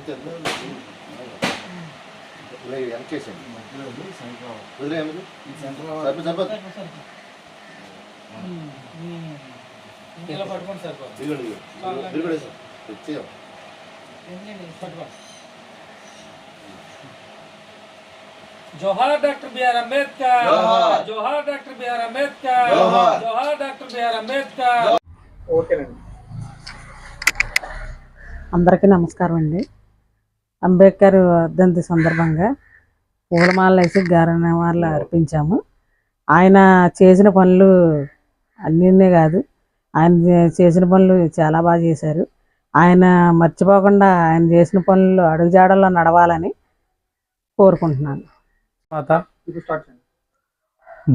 అంతే వెనకేసండి వదిలేయమ్మది సరిపోతుంది సరిపోతుంది ఇలా పట్టుకోండి సార్ దిగండి దిగండి తెచ్చేయం. పట్టుకోండి జోహార్ డాక్టర్ బిఆర్ అంబేద్కర్. జోహార్. జోహార్ డాక్టర్ బిఆర్ అంబేద్కర్. జోహార్. జోహార్ డాక్టర్ బిఆర్ అంబేద్కర్. ఓకేనండి. అందరికీ నమస్కారం అండి. అంబేద్కర్ వర్ధంతి సందర్భంగా పూలమాలలు వేసి గారనమాలలు అర్పించాము. ఆయన చేసిన పనులు అన్నినే కాదు ఆయన చేసిన పనులు చాలా బాగా చేశారు. ఆయన మర్చిపోకుండా ఆయన చేసిన పనులు అడుగుజాడల్లో నడవాలని కోరుకుంటున్నాను.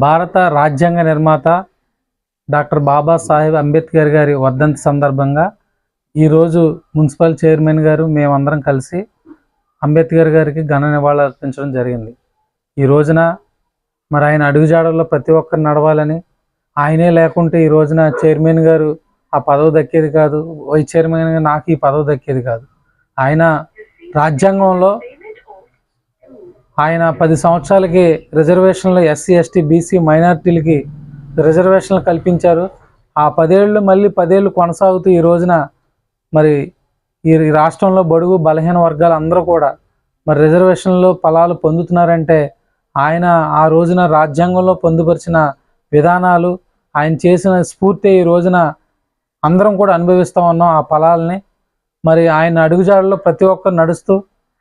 భారత రాజ్యాంగ నిర్మాత డాక్టర్ బాబాసాహెబ్ అంబేద్కర్ గారి వర్ధంతి సందర్భంగా ఈరోజు మున్సిపల్ చైర్మన్ గారు మేమందరం కలిసి అంబేద్కర్ గారికి ఘన నివాళులు అర్పించడం జరిగింది. ఈ రోజున మరి ఆయన అడుగుజాడల్లో ప్రతి ఒక్కరు నడవాలని ఆయనే లేకుంటే ఈ రోజున చైర్మన్ గారు ఆ పదవి దక్కేది కాదు. వైస్ చైర్మన్ గారు నాకు ఈ పదవి దక్కేది కాదు. ఆయన రాజ్యాంగంలో ఆయన పది సంవత్సరాలకి రిజర్వేషన్లు ఎస్సీ ఎస్టీ బీసీ మైనారిటీలకి రిజర్వేషన్లు కల్పించారు. ఆ పదేళ్ళు మళ్ళీ పదేళ్ళు కొనసాగుతూ ఈ రోజున మరి ఈ రాష్ట్రంలో బడుగు బలహీన వర్గాలు అందరూ కూడా మరి రిజర్వేషన్లో ఫలాలు పొందుతున్నారంటే ఆయన ఆ రోజున రాజ్యాంగంలో పొందుపరిచిన విధానాలు ఆయన చేసిన స్ఫూర్తి ఈ రోజున అందరం కూడా అనుభవిస్తూ ఉన్నాం ఆ ఫలాలని. మరి ఆయన అడుగుజాడలో ప్రతి ఒక్కరు నడుస్తూ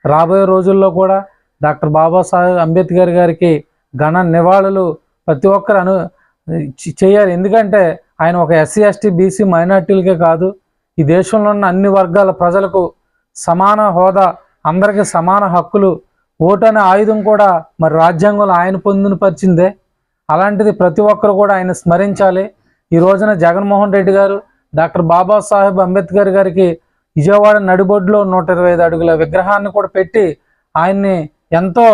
రాబోయే రోజుల్లో కూడా డాక్టర్ బాబాసాహెబ్ అంబేద్కర్ గారికి ఘన నివాళులు ప్రతి ఒక్కరు అను చేయాలి. ఎందుకంటే ఆయన ఒక ఎస్సీ ఎస్టీ బీసీ మైనార్టీలకే కాదు ఈ దేశంలో ఉన్న అన్ని వర్గాల ప్రజలకు సమాన హోదా అందరికీ సమాన హక్కులు ఓటు అనే ఆయుధం కూడా మరి రాజ్యాంగంలో ఆయన పొందుపరిచిందే అలాంటిది ప్రతి ఒక్కరు కూడా ఆయన స్మరించాలి. ఈ రోజున జగన్మోహన్ రెడ్డి గారు డాక్టర్ బాబాసాహెబ్ అంబేద్కర్ గారికి విజయవాడ నడిబొడ్లో నూట ఇరవై ఐదు అడుగుల విగ్రహాన్ని కూడా పెట్టి ఆయన్ని ఎంతో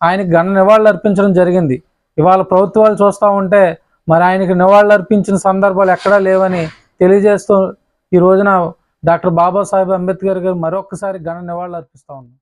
ఆయనకి ఘన నివాళులు అర్పించడం జరిగింది. ఇవాళ ప్రభుత్వాలు చూస్తూ ఉంటే మరి ఆయనకి నివాళులు అర్పించిన సందర్భాలు ఎక్కడా లేవని తెలియజేస్తూ ఈ రోజున డాక్టర్ బాబాసాహెబ్ అంబేద్కర్ గారు మరొకసారి ఘన నివాళులు అర్పిస్తా ఉన్నాం.